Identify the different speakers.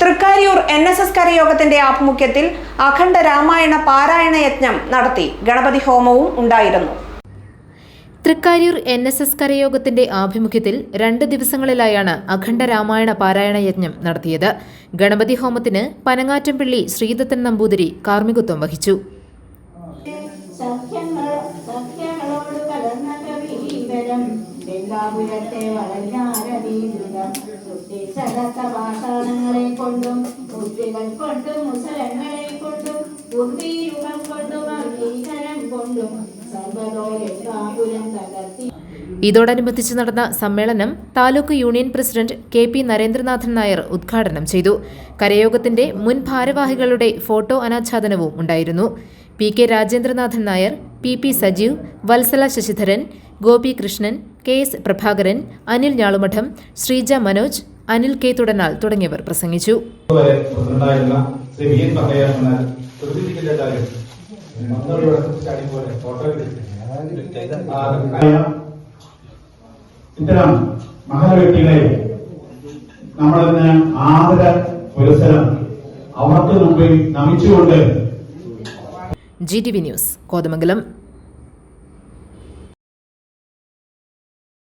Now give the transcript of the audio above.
Speaker 1: Thrikkariyoor N S S കരയോഗത്തിന്റെ ആഭിമുഖ്യത്തിൽ അഖണ്ഡ രാമായണ പാരായണ യജ്ഞം നടത്തി ഗണപതി ഹോമവും ഉണ്ടായിരുന്നു.
Speaker 2: തൃക്കാരിയൂർ എൻ എസ് എസ് കരയോഗത്തിന്റെ ആഭിമുഖ്യത്തിൽ രണ്ട് ദിവസങ്ങളിലായാണ് അഖണ്ഡ രാമായണ പാരായണ യജ്ഞം നടത്തിയത്. ഗണപതി ഹോമത്തിന് പനങ്ങാറ്റംപിള്ളി ശ്രീദത്തൻ നമ്പൂതിരി കാർമ്മികത്വം വഹിച്ചു.
Speaker 3: സഖ്യങ്ങളോട് കലർന്ന കവീവരം പാഷാണങ്ങളെ കൊണ്ടും കുട്ടികൾ കൊണ്ടും മുസലങ്ങളെ കൊണ്ടും ബുദ്ധിയുഗം കൊണ്ടും അംഗീകരം കൊണ്ടും
Speaker 2: ഇതോടനുബന്ധിച്ച് നടന്ന സമ്മേളനം taluk union president K P Narendranathan Nair ഉദ്ഘാടനം ചെയ്തു. കരയോഗത്തിന്റെ മുൻ ഭാരവാഹികളുടെ ഫോട്ടോ അനാച്ഛാദനവും ഉണ്ടായിരുന്നു. P K Rajendranathan Nair P P Sajeev Vatsala Sasidharan Gopi Krishnan K S Prabhakaran Anil Njalumadam Sreeja Manoj Anil K Thudanal തുടങ്ങിയവർ പ്രസംഗിച്ചു.
Speaker 4: ഇത്തരം മഹല വ്യക്തികളെ നമ്മളിന്ന് ആദര പുരസ്സരം അവർക്ക് മുമ്പിൽ നമിച്ചുകൊണ്ട്
Speaker 2: G T V news Kothamangalam.